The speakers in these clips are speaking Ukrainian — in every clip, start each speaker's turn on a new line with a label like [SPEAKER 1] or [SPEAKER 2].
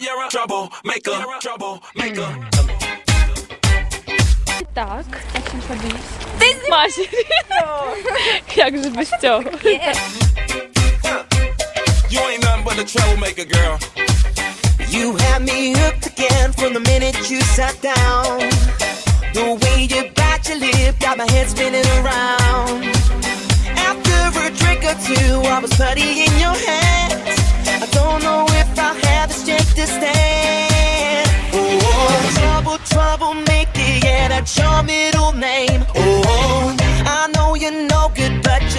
[SPEAKER 1] You're a troublemaker, troublemaker.
[SPEAKER 2] Tak, jak.
[SPEAKER 1] You a
[SPEAKER 3] had me hooked again from the minute you sat down. The way you your lip got my head spinning around. After a drink or two, I was putty in your hands. I don't know if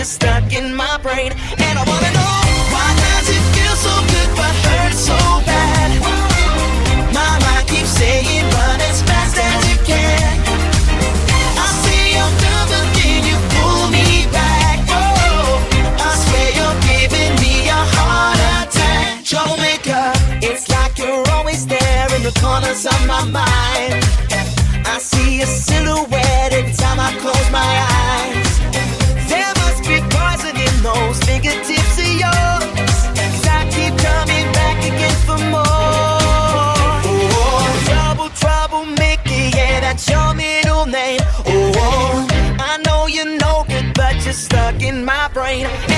[SPEAKER 3] you're stuck in my brain. And I wanna know why does it feel so good but hurt so bad? My mind keeps saying run as fast as you can. I done, but then you pull me back. Oh, I swear you're giving me a heart attack. It's like you're always there in the corners of my mind. I see a silhouette every time I close my eyes.
[SPEAKER 1] rain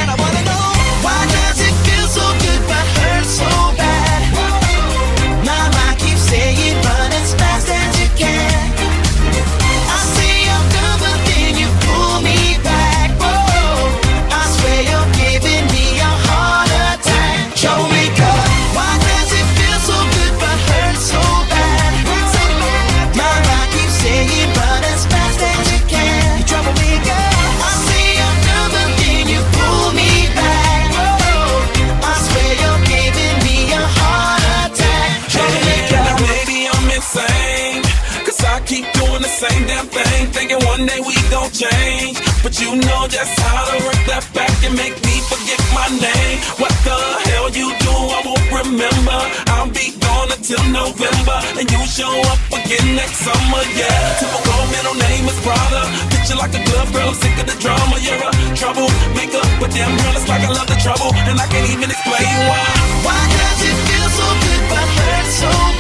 [SPEAKER 1] change. But you know just how to work that back and make me forget my name. What the hell you do, I won't remember. I'll be gone until November. And you show up again next summer, yeah. Typical middle name is Prada. Picture like a glove girl, I'm sick of the drama. You're a troublemaker. But damn girl, it's like I love the trouble. And I can't even explain why.
[SPEAKER 3] Why does it feel so good but hurt so bad?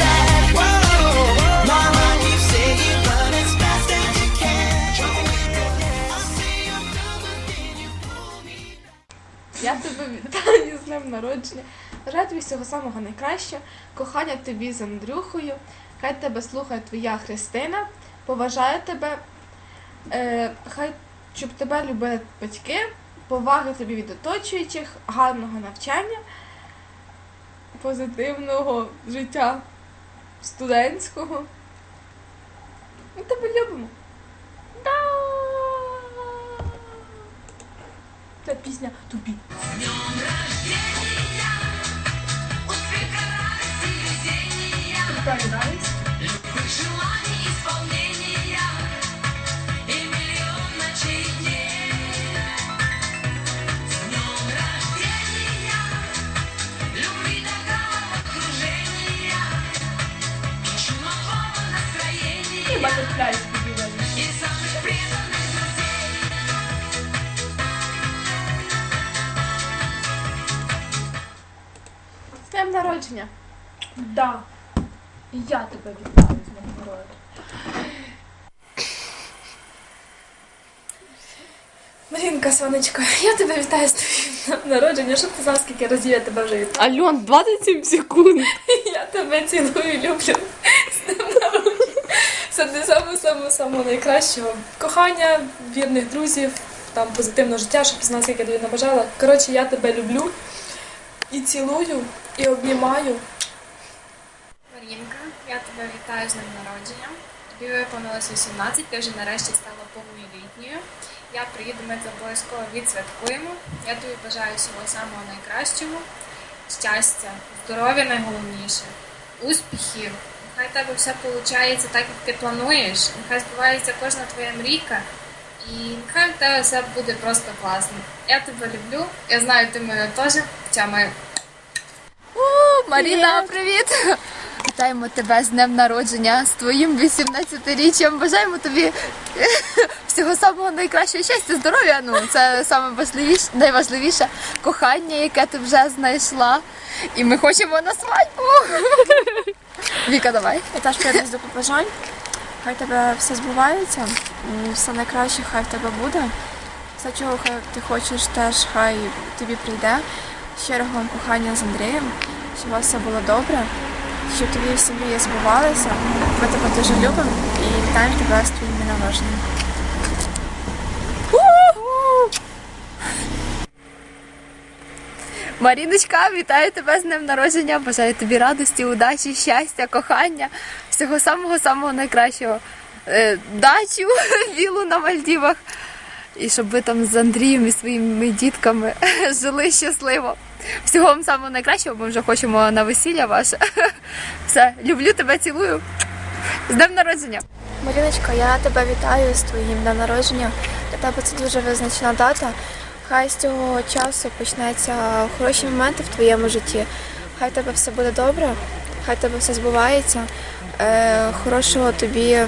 [SPEAKER 4] Я тебе вітаю з днем народження. Бажаю тобі всього самого найкращого. Кохання тобі з Андрюхою. Хай тебе слухає твоя Христина. Поважаю тебе. Е, хай щоб тебе любили батьки, поваги тобі від оточуючих, гарного навчання, позитивного життя студентського. Ми тебе любимо. Це пісня тобі.
[SPEAKER 5] Желаний днем
[SPEAKER 4] народження.
[SPEAKER 6] Да. І я тебе вітаю з ним народу. Марінка, сонечко, я тебе вітаю з твоїм днем народження. Щоб ти знав, скільки разів я тебе вже вітаю.
[SPEAKER 2] Альон, 27 секунд.
[SPEAKER 6] Я тебе цілую, люблю. З днем народження. Все для самого самого самого найкращого. Кохання, вірних друзів, там позитивного життя, щоб ти знав, скільки я тобі набажала. Коротше, я тебе люблю і цілую, і обнімаю.
[SPEAKER 7] Марінка, я тебе вітаю з днем народження. Тобі виповнилось 18, ти вже нарешті стала повнолітньою. Я приїду, ми це обов'язково відсвяткуємо. Я тобі бажаю всього самого найкращого, щастя, здоров'я найголовніше, успіхів. Нехай тебе все виходить так, як ти плануєш. Нехай збувається кожна твоя мрійка. І нехай в тебе все буде просто класно. Я тебе люблю, я знаю, ти мене теж. Тямаю.
[SPEAKER 8] Маріна, привіт! Вітаємо тебе з днем народження, з твоїм 18-річчям. Бажаємо тобі всього самого найкращого щастя, здоров'я. Ну, це саме важливіше, найважливіше кохання, яке ти вже знайшла. І ми хочемо на свадьбу. Віка, давай.
[SPEAKER 9] Я теж приєднуюсь до побажань. Хай тебе все збувається, все найкраще, хай в тебе буде. Все, чого хай ти хочеш, теж хай тобі прийде. Щирого вам кохання з Андрієм, щоб у вас все було добре, щоб тобі всі мрії збувалися. Ми тебе дуже любимо і вітаємо тебе з твоїм днем.
[SPEAKER 8] Маріночка, вітаю тебе з днем народження. Бажаю тобі радості, удачі, щастя, кохання, всього самого самого найкращого. Е, дачу вілу на Мальдівах. І щоб ви там з Андрієм і своїми дітками жили щасливо. Всього вам самого найкращого, ми вже хочемо на весілля ваше. Все, люблю тебе, цілую. З днем народження!
[SPEAKER 9] Маріночка, я тебе вітаю з твоїм днем народження. Для тебе це дуже визначена дата. Хай з цього часу почнеться хороші моменти в твоєму житті. Хай тебе все буде добре, хай тебе все збувається. Е, хорошого тобі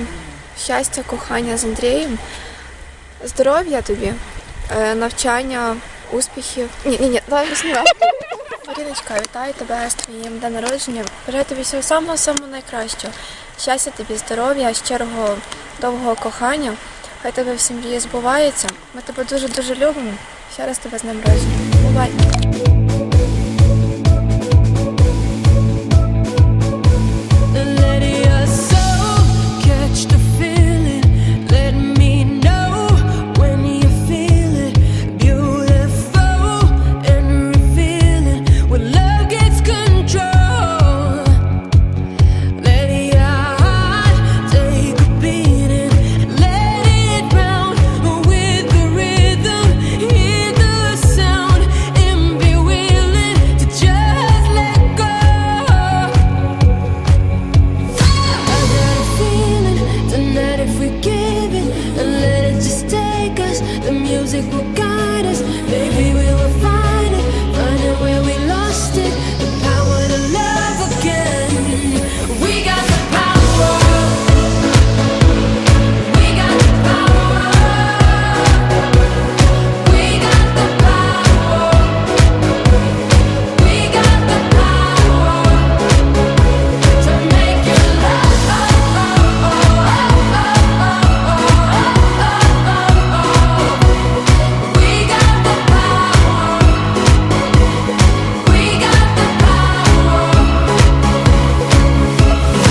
[SPEAKER 9] щастя, кохання з Андрієм, здоров'я тобі, е, навчання, успіхів. Ні, ні, ні, давай весніла. Маріночка, вітаю тебе з твоїм днем народження. Бажаю тобі всього самого самого найкращого. Щастя тобі, здоров'я, щирого довгого кохання. Хай тебе в сім'ї збувається. Ми тебе дуже дуже любимо. Ще раз тебе з ним народження. Бувай!